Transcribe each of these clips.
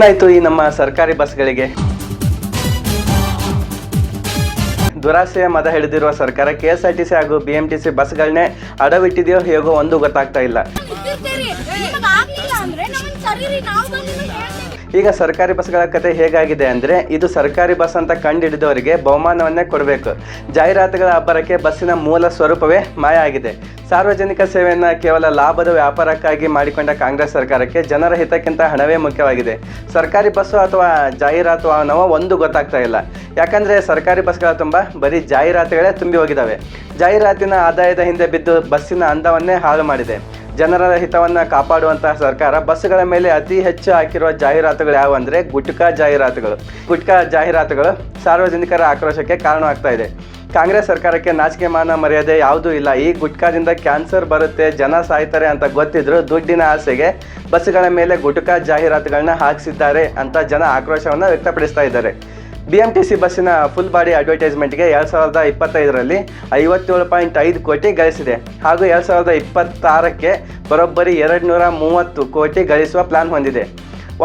ಏನಾಯ್ತು ಈ ನಮ್ಮ ಸರ್ಕಾರಿ ಬಸ್ಗಳಿಗೆ ದುರಾಸೆಯ ಮದ ಹಿಡಿದಿರುವ ಸರ್ಕಾರ K S R T C ಹಾಗೂ ಬಿ ಎಂ ಟಿ ಸಿ ಬಸ್ಗಳನ್ನೇ ಅಡವಿಟ್ಟಿದೆಯೋ ಹೇಗೋ ಒಂದು ಗೊತ್ತಾಗ್ತಾ ಇಲ್ಲ ಈಗ ಸರ್ಕಾರಿ ಬಸ್ಗಳ ಕತೆ ಹೇಗಾಗಿದೆ ಅಂದರೆ ಇದು ಸರ್ಕಾರಿ ಬಸ್ ಅಂತ ಕಂಡುಹಿಡಿದವರಿಗೆ ಬಹುಮಾನವನ್ನೇ ಕೊಡಬೇಕು. ಜಾಹೀರಾತುಗಳ ಅಬ್ಬರಕ್ಕೆ ಬಸ್ಸಿನ ಮೂಲ ಸ್ವರೂಪವೇ ಮಾಯ ಆಗಿದೆ. ಸಾರ್ವಜನಿಕ ಸೇವೆಯನ್ನು ಕೇವಲ ಲಾಭದ ವ್ಯಾಪಾರಕ್ಕಾಗಿ ಮಾಡಿಕೊಂಡ ಕಾಂಗ್ರೆಸ್ ಸರ್ಕಾರಕ್ಕೆ ಜನರ ಹಿತಕ್ಕಿಂತ ಹಣವೇ ಮುಖ್ಯವಾಗಿದೆ. ಸರ್ಕಾರಿ ಬಸ್ಸು ಅಥವಾ ಜಾಹೀರಾತು ಅನ್ನೋ ಒಂದು ಗೊತ್ತಾಗ್ತಾ ಇಲ್ಲ. ಯಾಕಂದರೆ ಸರ್ಕಾರಿ ಬಸ್ಗಳ ತುಂಬ ಬರೀ ಜಾಹೀರಾತುಗಳೇ ತುಂಬಿ ಹೋಗಿದ್ದಾವೆ ಜಾಹೀರಾತಿನ ಆದಾಯದ ಹಿಂದೆ ಬಿದ್ದು ಬಸ್ಸಿನ ಅಂದವನ್ನೇ ಹಾಳು ಮಾಡಿದೆ. ಜನರ ಹಿತವನ್ನ ಕಾಪಾಡುವಂತಹ ಸರ್ಕಾರ ಬಸ್ಸುಗಳ ಮೇಲೆ ಅತಿ ಹೆಚ್ಚು ಹಾಕಿರುವ ಜಾಹೀರಾತುಗಳು ಯಾವುವು ಅಂದರೆ ಗುಟ್ಕಾ ಜಾಹೀರಾತುಗಳು. ಗುಟ್ಕಾ ಜಾಹೀರಾತುಗಳು ಸಾರ್ವಜನಿಕರ ಆಕ್ರೋಶಕ್ಕೆ ಕಾರಣವಾಗ್ತಾ ಇದೆ. ಕಾಂಗ್ರೆಸ್ ಸರ್ಕಾರಕ್ಕೆ ನಾಚಿಕೆ ಮಾನ ಮರ್ಯಾದೆ ಯಾವುದೂ ಇಲ್ಲ. ಈ ಗುಟ್ಕಾದಿಂದ ಕ್ಯಾನ್ಸರ್ ಬರುತ್ತೆ, ಜನ ಸಾಯ್ತಾರೆ ಅಂತ ಗೊತ್ತಿದ್ರು ದುಡ್ಡಿನ ಆಸೆಗೆ ಬಸ್ಗಳ ಮೇಲೆ ಗುಟ್ಕಾ ಜಾಹೀರಾತುಗಳನ್ನ ಹಾಕಿಸಿದ್ದಾರೆ ಅಂತ ಜನ ಆಕ್ರೋಶವನ್ನು ವ್ಯಕ್ತಪಡಿಸ್ತಾ ಇದ್ದಾರೆ. ಬಿ ಎಂ ಟಿ ಸಿ ಬಸ್ಸಿನ ಫುಲ್ ಬಾಡಿ ಅಡ್ವರ್ಟೈಸ್ಮೆಂಟ್ಗೆ ಎರಡು ಸಾವಿರದ ಇಪ್ಪತ್ತೈದರಲ್ಲಿ ಐವತ್ತೇಳು ಪಾಯಿಂಟ್ ಐದು ಕೋಟಿ ಗಳಿಸಿದೆ. ಹಾಗೂ ಎರಡು ಸಾವಿರದ ಇಪ್ಪತ್ತಾರಕ್ಕೆ ಬರೋಬ್ಬರಿ ಎರಡು ನೂರ ಮೂವತ್ತು ಕೋಟಿ ಗಳಿಸುವ ಪ್ಲಾನ್ ಹೊಂದಿದೆ.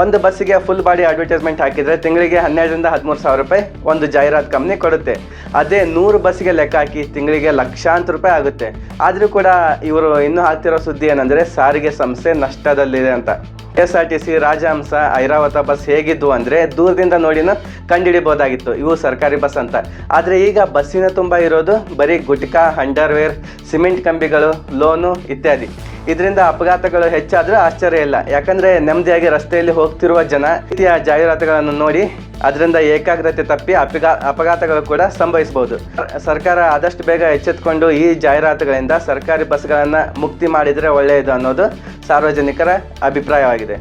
ಒಂದು ಬಸ್ಸಿಗೆ ಫುಲ್ ಬಾಡಿ ಅಡ್ವರ್ಟೈಸ್ಮೆಂಟ್ ಹಾಕಿದರೆ ತಿಂಗಳಿಗೆ ಹನ್ನೆರಡರಿಂದ ಹದಿಮೂರು ಸಾವಿರ ರೂಪಾಯಿ ಒಂದು ಜಾಹೀರಾತು ಕಂಪ್ನಿ ಕೊಡುತ್ತೆ. ಅದೇ ನೂರು ಬಸ್ಸಿಗೆ ಲೆಕ್ಕ ಹಾಕಿ ತಿಂಗಳಿಗೆ ಲಕ್ಷಾಂತರ ರೂಪಾಯಿ ಆಗುತ್ತೆ. ಆದರೂ ಕೂಡ ಇವರು ಇನ್ನೂ ಹಾಕ್ತಿರೋ ಸುದ್ದಿ ಏನಂದರೆ ಸಾರಿಗೆ ಸಂಸ್ಥೆ ನಷ್ಟದಲ್ಲಿದೆ ಅಂತ. K S R T C Rajahamsa Airavata bus ಹೇಗಿದ್ವು ಅಂದರೆ ದೂರದಿಂದ ನೋಡಿನ ಕಂಡುಹಿಡಿಬೋದಾಗಿತ್ತು ಇವು ಸರ್ಕಾರಿ ಬಸ್ ಅಂತ. ಆದರೆ ಈಗ ಬಸ್ಸಿನ ತುಂಬ ಇರೋದು ಬರೀ ಗುಟ್ಕಾ, ಅಂಡರ್ವೇರ್, ಸಿಮೆಂಟ್ ಕಂಬಿಗಳು, ಲೋನು ಇತ್ಯಾದಿ. ಇದರಿಂದ ಅಪಘಾತಗಳು ಹೆಚ್ಚಾದರೂ ಆಶ್ಚರ್ಯ ಇಲ್ಲ. ಯಾಕಂದ್ರೆ ನೆಮ್ಮದಿಯಾಗಿ ರಸ್ತೆಯಲ್ಲಿ ಹೋಗ್ತಿರುವ ಜನ ರೀತಿಯ ಜಾಹೀರಾತುಗಳನ್ನು ನೋಡಿ ಅದರಿಂದ ಏಕಾಗ್ರತೆ ತಪ್ಪಿ ಅಪಘಾ, ಅಪಘಾತಗಳು ಕೂಡ ಸಂಭವಿಸಬಹುದು ಸರ್ಕಾರ ಆದಷ್ಟು ಬೇಗ ಎಚ್ಚೆತ್ಕೊಂಡು ಈ ಜಾಹೀರಾತುಗಳಿಂದ ಸರ್ಕಾರಿ ಬಸ್ಗಳನ್ನು ಮುಕ್ತಿ ಮಾಡಿದರೆ ಒಳ್ಳೆಯದು ಅನ್ನೋದು ಸಾರ್ವಜನಿಕರ ಅಭಿಪ್ರಾಯವಾಗಿದೆ.